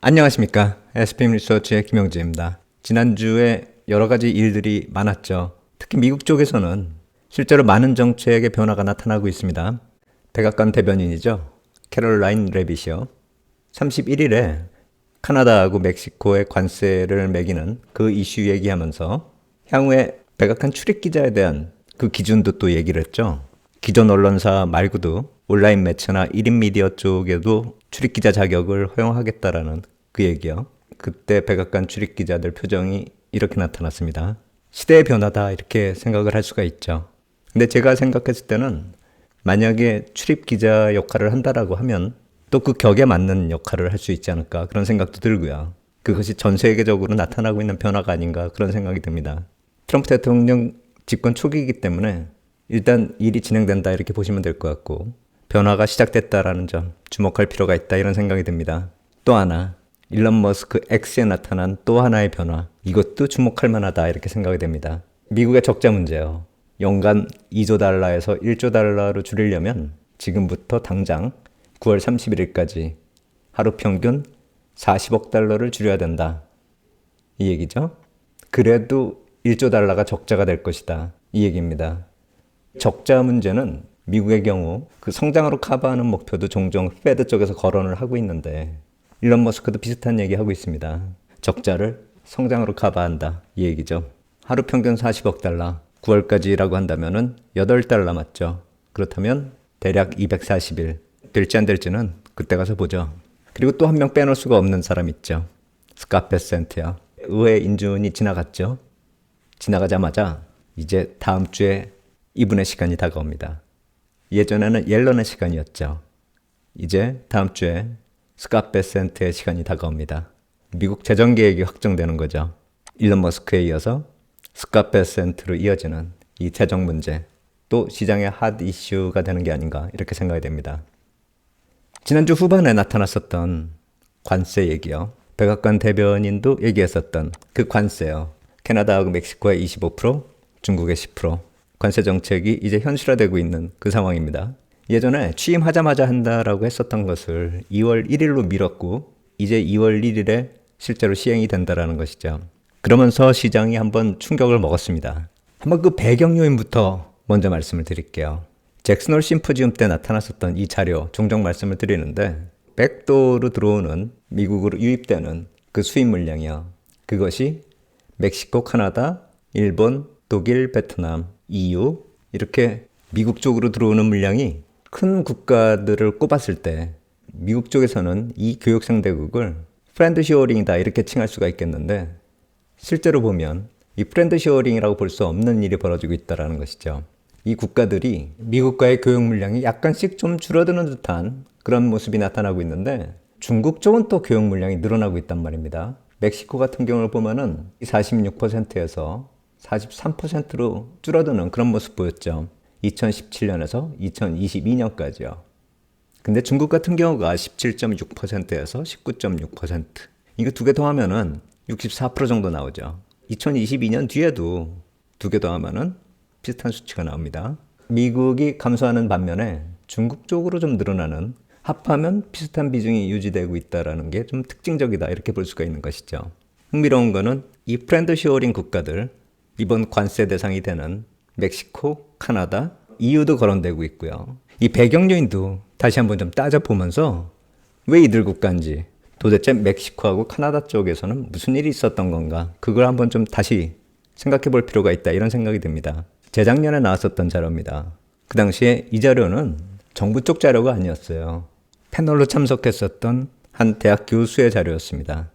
안녕하십니까. SPM 리서치의 김영재입니다. 지난주에 여러 가지 일들이 많았죠. 특히 미국 쪽에서는 실제로 많은 정책의 변화가 나타나고 있습니다. 백악관 대변인이죠. 캐롤라인 레빗이요. 31일에 카나다하고 멕시코의 관세를 매기는 그 이슈 얘기하면서 향후에 백악관 출입 기자에 대한 그 기준도 또 얘기를 했죠. 기존 언론사 말고도 온라인 매체나 1인 미디어 쪽에도 출입 기자 자격을 허용하겠다라는 그 얘기요. 그때 백악관 출입 기자들 표정이 이렇게 나타났습니다. 시대의 변화다 이렇게 생각을 할 수가 있죠. 근데 제가 생각했을 때는 만약에 출입 기자 역할을 한다라고 하면 또 그 격에 맞는 역할을 할 수 있지 않을까 그런 생각도 들고요. 그것이 전 세계적으로 나타나고 있는 변화가 아닌가 그런 생각이 듭니다. 트럼프 대통령 집권 초기이기 때문에 일단 일이 진행된다 이렇게 보시면 될 것 같고 변화가 시작됐다라는 점 주목할 필요가 있다 이런 생각이 듭니다. 또 하나 일론 머스크 X에 나타난 또 하나의 변화 이것도 주목할 만하다 이렇게 생각이 됩니다. 미국의 적자 문제요. 연간 2조 달러에서 1조 달러로 줄이려면 지금부터 당장 9월 31일까지 하루 평균 40억 달러를 줄여야 된다. 이 얘기죠. 그래도 1조 달러가 적자가 될 것이다. 이 얘기입니다. 적자 문제는 미국의 경우 그 성장으로 커버하는 목표도 종종 페드 쪽에서 거론을 하고 있는데 일론 머스크도 비슷한 얘기 하고 있습니다. 적자를 성장으로 커버한다. 이 얘기죠. 하루 평균 40억 달러. 9월까지라고 한다면은 8달 남았죠. 그렇다면 대략 240일. 될지 안 될지는 그때 가서 보죠. 그리고 또 한 명 빼놓을 수가 없는 사람 있죠. 스카페센트야. 의회 인준이 지나갔죠. 지나가자마자 이제 다음 주에 이분의 시간이 다가옵니다. 예전에는 옐런의 시간이었죠. 이제 다음 주에 스카페센트의 시간이 다가옵니다. 미국 재정 계획이 확정되는 거죠. 일론 머스크에 이어서 스카페센트로 이어지는 이 재정 문제 또 시장의 핫 이슈가 되는 게 아닌가 이렇게 생각이 됩니다. 지난주 후반에 나타났었던 관세 얘기요. 백악관 대변인도 얘기했었던 그 관세요. 캐나다하고 멕시코의 25%, 중국의 10%. 관세 정책이 이제 현실화되고 있는 그 상황입니다. 예전에 취임하자마자 한다라고 했었던 것을 2월 1일로 미뤘고 이제 2월 1일에 실제로 시행이 된다라는 것이죠. 그러면서 시장이 한번 충격을 먹었습니다. 한번 그 배경 요인부터 먼저 말씀을 드릴게요. 잭슨홀 심포지움 때 나타났었던 이 자료 종종 말씀을 드리는데 백도로 들어오는 미국으로 유입되는 그 수입 물량이요. 그것이 멕시코, 카나다, 일본, 독일, 베트남, EU 이렇게 미국 쪽으로 들어오는 물량이 큰 국가들을 꼽았을 때 미국 쪽에서는 이 교육 상대국을 프렌드 시어링이다 이렇게 칭할 수가 있겠는데 실제로 보면 이 프렌드 시어링이라고 볼 수 없는 일이 벌어지고 있다는 것이죠. 이 국가들이 미국과의 교육 물량이 약간씩 좀 줄어드는 듯한 그런 모습이 나타나고 있는데 중국 쪽은 또 교육 물량이 늘어나고 있단 말입니다. 멕시코 같은 경우를 보면은 46%에서 43%로 줄어드는 그런 모습 보였죠. 2017년에서 2022년까지요. 근데 중국 같은 경우가 17.6%에서 19.6%. 이거 두 개 더하면은 64% 정도 나오죠. 2022년 뒤에도 두 개 더하면은 비슷한 수치가 나옵니다. 미국이 감소하는 반면에 중국 쪽으로 좀 늘어나는 합하면 비슷한 비중이 유지되고 있다라는 게 좀 특징적이다 이렇게 볼 수가 있는 것이죠. 흥미로운 거는 이 프렌드 시어링 국가들 이번 관세 대상이 되는 멕시코, 카나다, EU도 거론되고 있고요. 이 배경 요인도 다시 한번 좀 따져보면서 왜 이들 국가인지 도대체 멕시코하고 카나다 쪽에서는 무슨 일이 있었던 건가 그걸 한번 좀 다시 생각해 볼 필요가 있다 이런 생각이 듭니다. 재작년에 나왔었던 자료입니다. 그 당시에 이 자료는 정부 쪽 자료가 아니었어요. 패널로 참석했었던 한 대학 교수의 자료였습니다.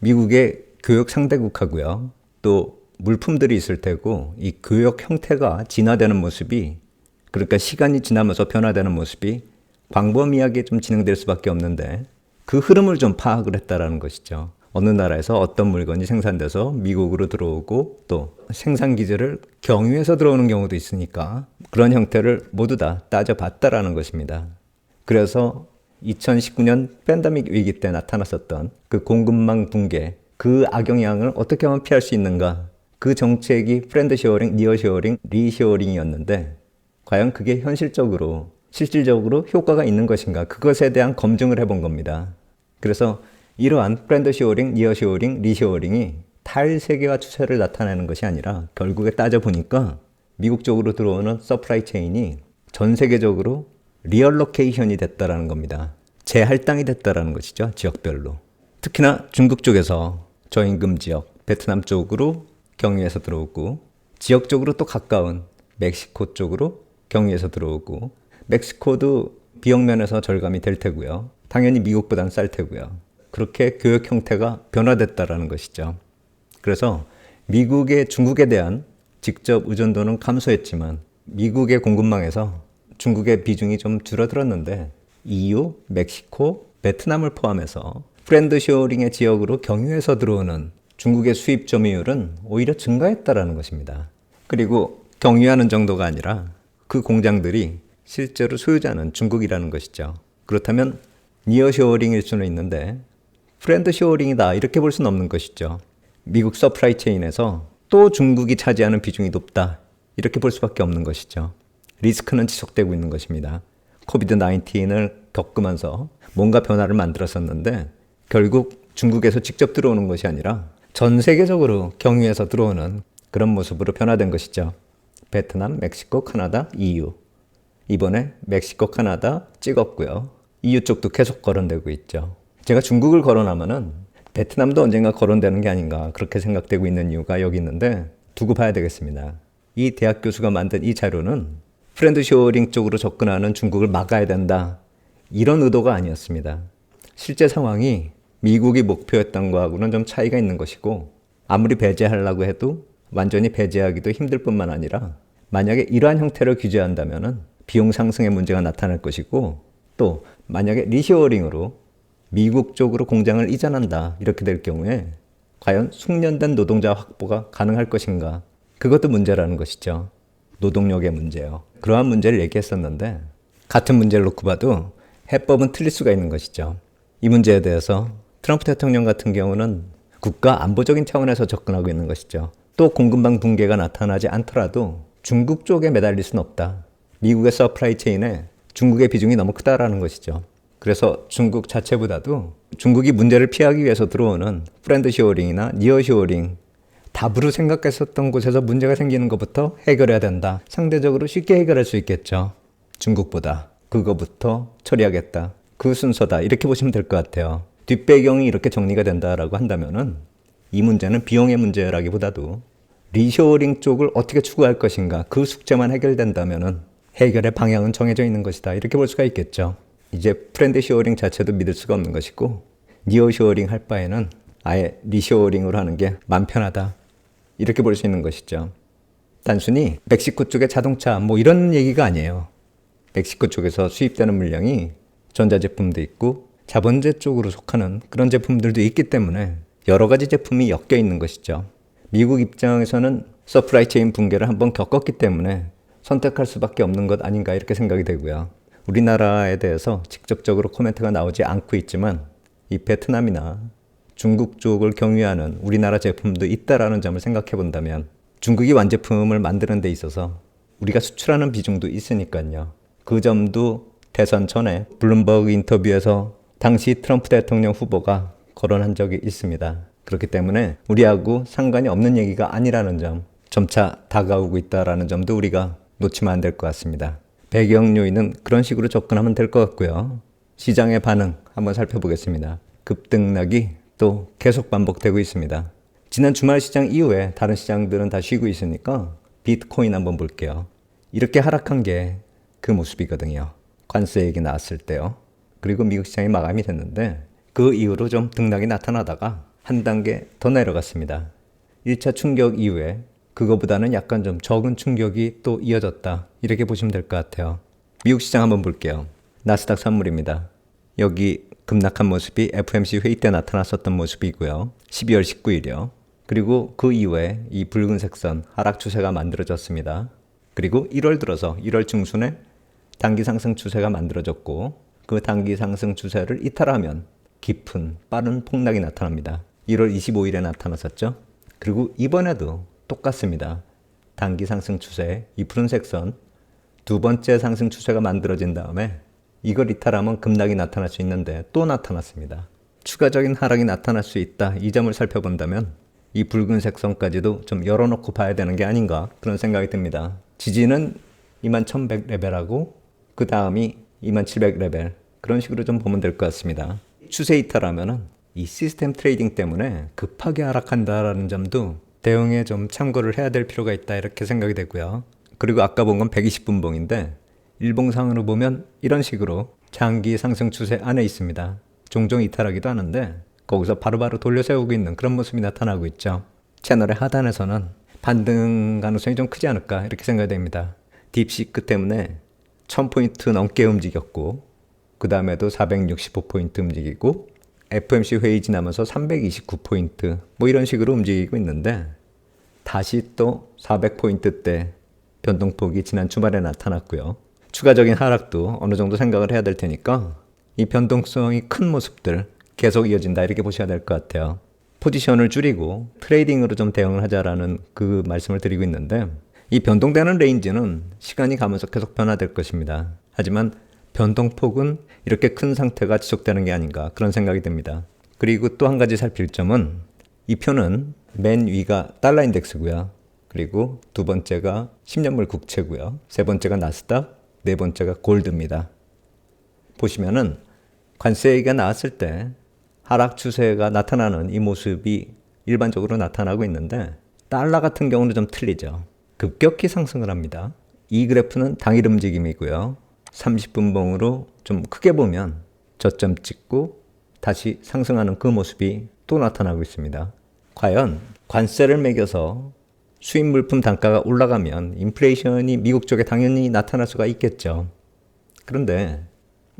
미국의 교육 상대국하고요. 또 물품들이 있을 테고 이 교육 형태가 진화되는 모습이 그러니까 시간이 지나면서 변화되는 모습이 광범위하게 좀 진행될 수밖에 없는데 그 흐름을 좀 파악을 했다라는 것이죠. 어느 나라에서 어떤 물건이 생산돼서 미국으로 들어오고 또 생산 기제를 경유해서 들어오는 경우도 있으니까 그런 형태를 모두 다 따져봤다라는 것입니다. 그래서 2019년 팬데믹 위기 때 나타났었던 그 공급망 붕괴, 그 악영향을 어떻게 하면 피할 수 있는가? 그 정책이 프렌드 시어링, 니어 시어링, 리시어링이었는데 과연 그게 현실적으로 실질적으로 효과가 있는 것인가? 그것에 대한 검증을 해본 겁니다. 그래서 이러한 프렌드 쇼어링, 니어 쇼어링, 리쇼어링이 탈세계화 추세를 나타내는 것이 아니라 결국에 따져보니까 미국 쪽으로 들어오는 서프라이 체인이 전 세계적으로 리얼로케이션이 됐다라는 겁니다. 재할당이 됐다라는 것이죠. 지역별로. 특히나 중국 쪽에서 저임금 지역, 베트남 쪽으로 경유해서 들어오고 지역적으로 또 가까운 멕시코 쪽으로 경유해서 들어오고 멕시코도 비용 면에서 절감이 될 테고요. 당연히 미국보다는 쌀 테고요. 그렇게 교역 형태가 변화됐다라는 것이죠. 그래서 미국의 중국에 대한 직접 의존도는 감소했지만 미국의 공급망에서 중국의 비중이 좀 줄어들었는데 EU, 멕시코, 베트남을 포함해서 프렌드 쇼링의 지역으로 경유해서 들어오는 중국의 수입 점유율은 오히려 증가했다라는 것입니다. 그리고 경유하는 정도가 아니라 그 공장들이 실제로 소유자는 중국이라는 것이죠. 그렇다면 니어 쇼어링일 수는 있는데 프렌드 쇼어링이다 이렇게 볼 수는 없는 것이죠. 미국 서프라이 체인에서 또 중국이 차지하는 비중이 높다 이렇게 볼 수밖에 없는 것이죠. 리스크는 지속되고 있는 것입니다. 코비드 19을 겪으면서 뭔가 변화를 만들었었는데 결국 중국에서 직접 들어오는 것이 아니라 전 세계적으로 경유해서 들어오는 그런 모습으로 변화된 것이죠. 베트남, 멕시코, 카나다, EU. 이번에 멕시코, 카나다 찍었고요. EU 쪽도 계속 거론되고 있죠. 제가 중국을 거론하면은 베트남도 언젠가 거론되는 게 아닌가 그렇게 생각되고 있는 이유가 여기 있는데 두고 봐야 되겠습니다. 이 대학 교수가 만든 이 자료는 프렌드 쇼링 쪽으로 접근하는 중국을 막아야 된다. 이런 의도가 아니었습니다. 실제 상황이 미국이 목표였던 거하고는 좀 차이가 있는 것이고 아무리 배제하려고 해도 완전히 배제하기도 힘들 뿐만 아니라 만약에 이러한 형태를 규제한다면 비용 상승의 문제가 나타날 것이고 또 만약에 리쇼어링으로 미국 쪽으로 공장을 이전한다 이렇게 될 경우에 과연 숙련된 노동자 확보가 가능할 것인가 그것도 문제라는 것이죠. 노동력의 문제요. 그러한 문제를 얘기했었는데 같은 문제를 놓고 봐도 해법은 틀릴 수가 있는 것이죠. 이 문제에 대해서 트럼프 대통령 같은 경우는 국가 안보적인 차원에서 접근하고 있는 것이죠. 또 공급망 붕괴가 나타나지 않더라도 중국 쪽에 매달릴 수는 없다. 미국의 서프라이 체인에 중국의 비중이 너무 크다라는 것이죠. 그래서 중국 자체보다도 중국이 문제를 피하기 위해서 들어오는 프렌드 쇼어링이나 니어 쇼어링 답으로 생각했었던 곳에서 문제가 생기는 것부터 해결해야 된다. 상대적으로 쉽게 해결할 수 있겠죠. 중국보다. 그거부터 처리하겠다. 그 순서다. 이렇게 보시면 될 것 같아요. 뒷배경이 이렇게 정리가 된다라고 한다면은 이 문제는 비용의 문제라기보다도 리쇼어링 쪽을 어떻게 추구할 것인가 그 숙제만 해결된다면은 해결의 방향은 정해져 있는 것이다. 이렇게 볼 수가 있겠죠. 이제 프렌드 쇼어링 자체도 믿을 수가 없는 것이고 니어 쇼어링 할 바에는 아예 리쇼어링으로 하는 게 맘 편하다. 이렇게 볼 수 있는 것이죠. 단순히 멕시코 쪽의 자동차 뭐 이런 얘기가 아니에요. 멕시코 쪽에서 수입되는 물량이 전자제품도 있고 자본재 쪽으로 속하는 그런 제품들도 있기 때문에 여러 가지 제품이 엮여 있는 것이죠. 미국 입장에서는 서프라이 체인 붕괴를 한번 겪었기 때문에 선택할 수밖에 없는 것 아닌가 이렇게 생각이 되고요. 우리나라에 대해서 직접적으로 코멘트가 나오지 않고 있지만 이 베트남이나 중국 쪽을 경유하는 우리나라 제품도 있다라는 점을 생각해 본다면 중국이 완제품을 만드는 데 있어서 우리가 수출하는 비중도 있으니까요. 그 점도 대선 전에 블룸버그 인터뷰에서 당시 트럼프 대통령 후보가 거론한 적이 있습니다. 그렇기 때문에 우리하고 상관이 없는 얘기가 아니라는 점, 점차 다가오고 있다라는 점도 우리가 놓치면 안 될 것 같습니다. 배경 요인은 그런 식으로 접근하면 될 것 같고요. 시장의 반응 한번 살펴보겠습니다. 급등락이 또 계속 반복되고 있습니다. 지난 주말 시장 이후에 다른 시장들은 다 쉬고 있으니까 비트코인 한번 볼게요. 이렇게 하락한 게 그 모습이거든요. 관세 얘기 나왔을 때요. 그리고 미국 시장이 마감이 됐는데 그 이후로 좀 등락이 나타나다가 한 단계 더 내려갔습니다. 1차 충격 이후에 그거보다는 약간 좀 적은 충격이 또 이어졌다. 이렇게 보시면 될 것 같아요. 미국 시장 한번 볼게요. 나스닥 선물입니다. 여기 급락한 모습이 FMC 회의 때 나타났었던 모습이고요. 12월 19일이요. 그리고 그 이후에 이 붉은색 선 하락 추세가 만들어졌습니다. 그리고 1월 들어서 1월 중순에 단기 상승 추세가 만들어졌고 그 단기 상승 추세를 이탈하면 깊은 빠른 폭락이 나타납니다. 1월 25일에 나타났었죠. 그리고 이번에도 똑같습니다. 단기 상승 추세, 이 푸른색 선 두 번째 상승 추세가 만들어진 다음에 이걸 이탈하면 급락이 나타날 수 있는데 또 나타났습니다. 추가적인 하락이 나타날 수 있다. 이 점을 살펴본다면 이 붉은색 선까지도 좀 열어놓고 봐야 되는 게 아닌가 그런 생각이 듭니다. 지지는 21,100 레벨하고 그 다음이 2700 레벨 그런 식으로 좀 보면 될 것 같습니다. 추세 이탈하면은 이 시스템 트레이딩 때문에 급하게 하락한다라는 점도 대응에 좀 참고를 해야 될 필요가 있다 이렇게 생각이 되고요. 그리고 아까 본 건 120분 봉인데 일봉상으로 보면 이런 식으로 장기 상승 추세 안에 있습니다. 종종 이탈하기도 하는데 거기서 바로바로 돌려 세우고 있는 그런 모습이 나타나고 있죠. 채널의 하단에서는 반등 가능성이 좀 크지 않을까 이렇게 생각이 됩니다. 딥시크 때문에 1000포인트 넘게 움직였고 그 다음에도 465포인트 움직이고 FMC 회의 지나면서 329포인트 뭐 이런 식으로 움직이고 있는데 다시 또 400포인트 대 변동폭이 지난 주말에 나타났고요. 추가적인 하락도 어느 정도 생각을 해야 될 테니까 이 변동성이 큰 모습들 계속 이어진다 이렇게 보셔야 될 것 같아요. 포지션을 줄이고 트레이딩으로 좀 대응을 하자라는 그 말씀을 드리고 있는데 이 변동되는 레인지는 시간이 가면서 계속 변화될 것입니다. 하지만 변동폭은 이렇게 큰 상태가 지속되는 게 아닌가 그런 생각이 듭니다. 그리고 또 한 가지 살필 점은 이 표는 맨 위가 달러 인덱스고요. 그리고 두 번째가 10년물 국채고요. 세 번째가 나스닥, 네 번째가 골드입니다. 보시면은 관세 얘기가 나왔을 때 하락 추세가 나타나는 이 모습이 일반적으로 나타나고 있는데 달러 같은 경우는 좀 틀리죠. 급격히 상승을 합니다. 이 그래프는 당일 움직임이고요. 30분 봉으로 좀 크게 보면 저점 찍고 다시 상승하는 그 모습이 또 나타나고 있습니다. 과연 관세를 매겨서 수입 물품 단가가 올라가면 인플레이션이 미국 쪽에 당연히 나타날 수가 있겠죠. 그런데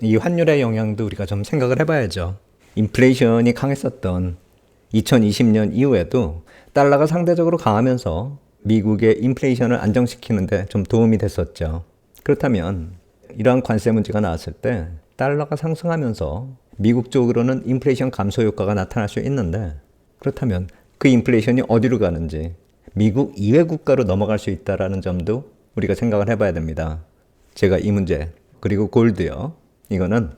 이 환율의 영향도 우리가 좀 생각을 해봐야죠. 인플레이션이 강했었던 2020년 이후에도 달러가 상대적으로 강하면서 미국의 인플레이션을 안정시키는데 좀 도움이 됐었죠. 그렇다면 이러한 관세 문제가 나왔을 때 달러가 상승하면서 미국 쪽으로는 인플레이션 감소 효과가 나타날 수 있는데 그렇다면 그 인플레이션이 어디로 가는지 미국 이외 국가로 넘어갈 수 있다라는 점도 우리가 생각을 해봐야 됩니다. 제가 이 문제 그리고 골드요. 이거는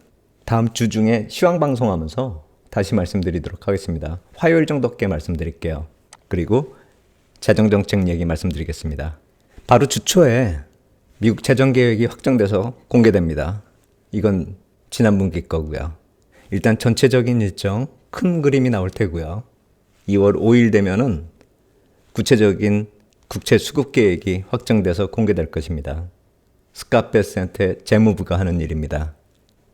다음 주 중에 시황 방송하면서 다시 말씀드리도록 하겠습니다. 화요일 정도께 말씀드릴게요. 그리고 재정 정책 얘기 말씀드리겠습니다. 바로 주초에 미국 재정 계획이 확정돼서 공개됩니다. 이건 지난 분기 거고요. 일단 전체적인 일정 큰 그림이 나올 테고요. 2월 5일 되면은 구체적인 국채 수급 계획이 확정돼서 공개될 것입니다. 스카페스한테 재무부가 하는 일입니다.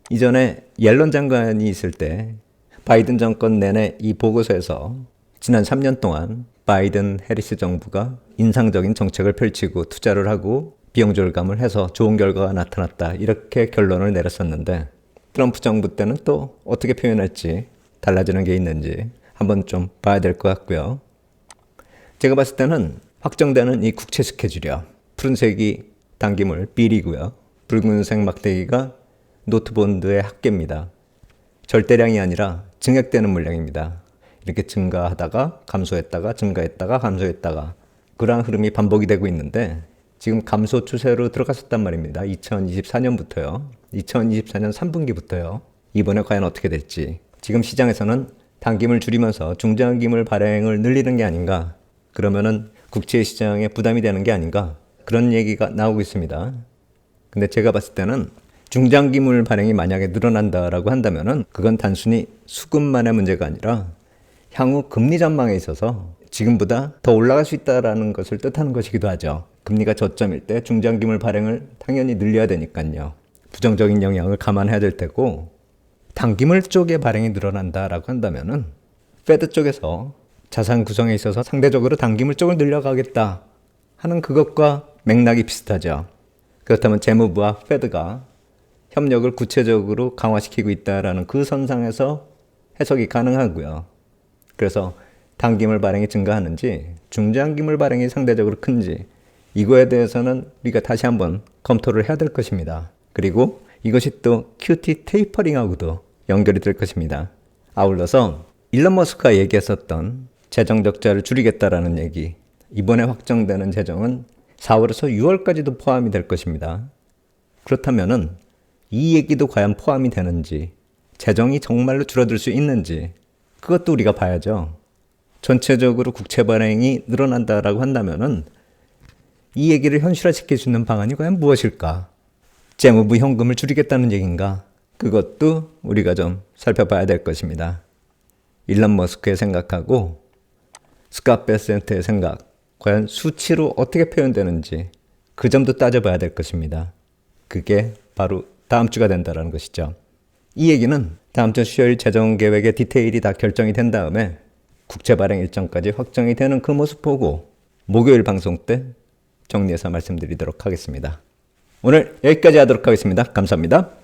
이전에 옐런 장관이 있을 때 바이든 정권 내내 이 보고서에서 지난 3년 동안 바이든 해리스 정부가 인상적인 정책을 펼치고 투자를 하고 비용 절감을 해서 좋은 결과가 나타났다. 이렇게 결론을 내렸었는데 트럼프 정부 때는 또 어떻게 표현할지 달라지는 게 있는지 한번 좀 봐야 될 것 같고요. 제가 봤을 때는 확정되는 이 국채 스케줄이요. 푸른색이 당기물 B이고요. 붉은색 막대기가 노트본드의 합계입니다. 절대량이 아니라 증액되는 물량입니다. 이렇게 증가하다가 감소했다가 증가했다가 감소했다가 그러한 흐름이 반복이 되고 있는데 지금 감소 추세로 들어갔었단 말입니다. 2024년부터요. 2024년 3분기부터요. 이번에 과연 어떻게 될지. 지금 시장에서는 단기물 줄이면서 중장기물 발행을 늘리는 게 아닌가. 그러면은 국채 시장에 부담이 되는 게 아닌가. 그런 얘기가 나오고 있습니다. 근데 제가 봤을 때는 중장기물 발행이 만약에 늘어난다라고 한다면은 그건 단순히 수급만의 문제가 아니라 향후 금리 전망에 있어서 지금보다 더 올라갈 수 있다라는 것을 뜻하는 것이기도 하죠. 금리가 저점일 때 중장기물 발행을 당연히 늘려야 되니까요. 부정적인 영향을 감안해야 될 테고 단기물 쪽의 발행이 늘어난다라고 한다면은 페드 쪽에서 자산 구성에 있어서 상대적으로 단기물 쪽을 늘려가겠다 하는 그것과 맥락이 비슷하죠. 그렇다면 재무부와 페드가 협력을 구체적으로 강화시키고 있다라는 그 선상에서 해석이 가능하고요. 그래서 단기물 발행이 증가하는지 중장기물 발행이 상대적으로 큰지 이거에 대해서는 우리가 다시 한번 검토를 해야 될 것입니다. 그리고 이것이 또 QT 테이퍼링하고도 연결이 될 것입니다. 아울러서 일론 머스크가 얘기했었던 재정 적자를 줄이겠다라는 얘기 이번에 확정되는 재정은 4월에서 6월까지도 포함이 될 것입니다. 그렇다면은 이 얘기도 과연 포함이 되는지 재정이 정말로 줄어들 수 있는지 그것도 우리가 봐야죠. 전체적으로 국채 발행이 늘어난다라고 한다면은 이 얘기를 현실화시킬 수 있는 방안이 과연 무엇일까? 재무부 현금을 줄이겠다는 얘기인가? 그것도 우리가 좀 살펴봐야 될 것입니다. 일론 머스크의 생각하고 스카페센트의 생각, 과연 수치로 어떻게 표현되는지 그 점도 따져봐야 될 것입니다. 그게 바로 다음 주가 된다는 것이죠. 이 얘기는 다음 주 수요일 재정 계획의 디테일이 다 결정이 된 다음에 국채 발행 일정까지 확정이 되는 그 모습 보고 목요일 방송 때 정리해서 말씀드리도록 하겠습니다. 오늘 여기까지 하도록 하겠습니다. 감사합니다.